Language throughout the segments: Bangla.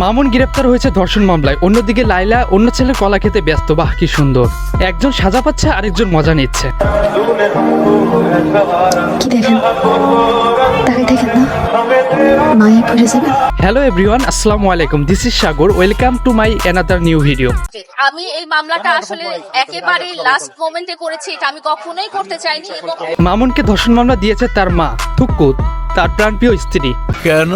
মামুন গ্রেপ্তার হয়েছে ধর্ষণ মামলায়। অন্যদিকে লাইলা অন্য ছেলের কলা খেতে ব্যস্ত। বাহ কি সুন্দর। একজন সাজা পাচ্ছে আরেকজন মজা নিচ্ছে। কি দেখেন? তাকাই দেখেন না। মায়ে পড়ে যাবেন হ্যালো এভরিওয়ান আসসালামু আলাইকুম। This is Sagar. Welcome to my another new video আমি এই মামলাটা আসলে একেবারে লাস্ট মোমেন্টে করেছি এটা আমি কখনোই করতে চাইনি এবং মামুনকে ধর্ষণ মামলা দিয়েছে তার মা থুকুত তার প্রাণপ্রিয় স্ত্রী। কেন?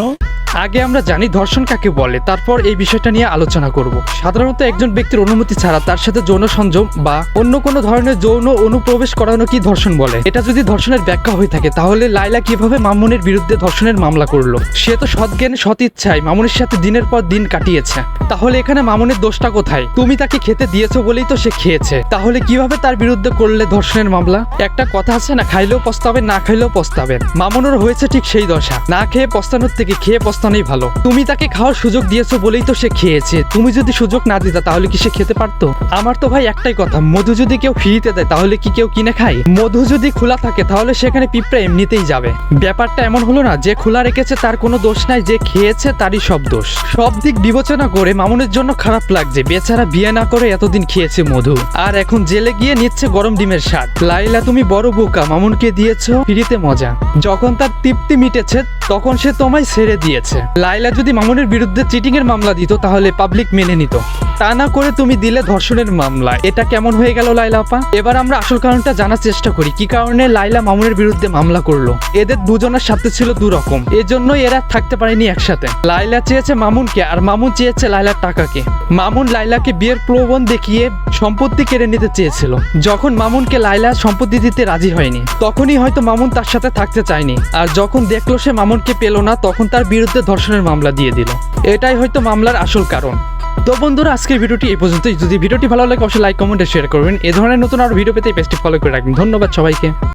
আগে আমরা জানি ধর্ষণ কাকে বলে, তারপর এই বিষয়টা নিয়ে আলোচনা করব। সাধারণত একজন ব্যক্তির অনুমতি ছাড়া তার সাথে যৌন সংযম বা অন্য কোনো ধরনের যৌন অনুপ্রবেশ করানো কি ধর্ষণ বলে? এটা যদি ধর্ষণের ব্যাখ্যা হয়ে থাকে, তাহলে লাইলা কীভাবে মামুনের বিরুদ্ধে ধর্ষণের মামলা করল? সে তো সৎজ্ঞানে সৎ ইচ্ছায় মামুনের সাথে দিনের পর দিন কাটিয়েছে। তাহলে এখানে মামুনের দোষটা কোথায়? তুমি তাকে খেতে দিয়েছ বলেই তো সে খেয়েছে। তাহলে কীভাবে তার বিরুদ্ধে করলে ধর্ষণের মামলা? একটা কথা আছে না, খাইলেও পস্তাবেন, না খাইলেও পস্তাবেন। মামুনের হয়েছে ঠিক সেই দশা। না খেয়ে পস্তানোর থেকে, খেয়ে পস্তানোই ভালো। তুমি তাকে খাওয়ার সুযোগ দিয়েছ বলেই তো সে খেয়েছে। তুমি যদি সুযোগ না দিতা, তাহলে কি সে খেতে পারতো? আমার তো ভাই একটাই কথা, মধু যদি কেউ ফ্রিতে দেয়, তাহলে কি কেউ কিনে খায়? মধু যদি খোলা থাকে, তাহলে সেখানে পিঁপড়া এমনিতেই যাবে। ব্যাপারটা এমন হলো না, যে খোলা রেখেছে তার কোনো দোষ নাই, যে খেয়েছে তারই সব দোষ। সব দিক বিবেচনা করে মামুনের জন্য খারাপ লাগছে। বেচারা বিয়ে না করে এতদিন খেয়েছে মধু। আর এখন জেলে গিয়ে নিচ্ছে গরম ডিমের স্বাদ। লাইলা, তুমি বড় বোকা, মামুনকে দিয়েছ ফিরিতে মজা। যখন তার তৃপ্তি মিটেছে, তখন সে তোমায় ছেড়ে দিয়েছে। লাইলা যদি মামুনের বিরুদ্ধে চিটিং এর মামলা দিত তাহলে পাবলিক মেনে নিত। তা না করে তুমি দিলে ধর্ষণের মামলা। এটা কেমন হয়ে গেল লাইলা আপা? এবার আমরা আসল কারণটা জানার চেষ্টা করি। কি কারণে লাইলা মামুনের বিরুদ্ধে মামলা করল? এদের দুজনের সাথে ছিল দু রকম এজন্যই এরা থাকতে পারেনি একসাথে। লাইলা চেয়েছে মামুনকে, আর মামুন চেয়েছে লাইলার টাকাকে। মামুন লাইলাকে বিয়ের প্রলোভন দেখিয়ে সম্পত্তি কেড়ে নিতে চেয়েছিল। যখন মামুনকে লাইলা সম্পত্তি দিতে রাজি হয়নি, তখনই হয়তো মামুন তার সাথে থাকতে চায়নি। আর যখন দেখল সে মামুনকে পেল না, তখন তার বিরুদ্ধে ধর্ষণের মামলা দিয়ে দিল। এটাই হয়তো মামলার আসল কারণ। তো বন্ধুরা, আজকের ভিডিওটি এই পর্যন্তই। যদি ভিডিওটি ভালো লাগে, অবশ্যই লাইক কমেন্ট শেয়ার করবেন। এ ধরনের নতুন আরও ভিডিও পেতে পেজটি ফলো করে রাখবেন। ধন্যবাদ সবাইকে।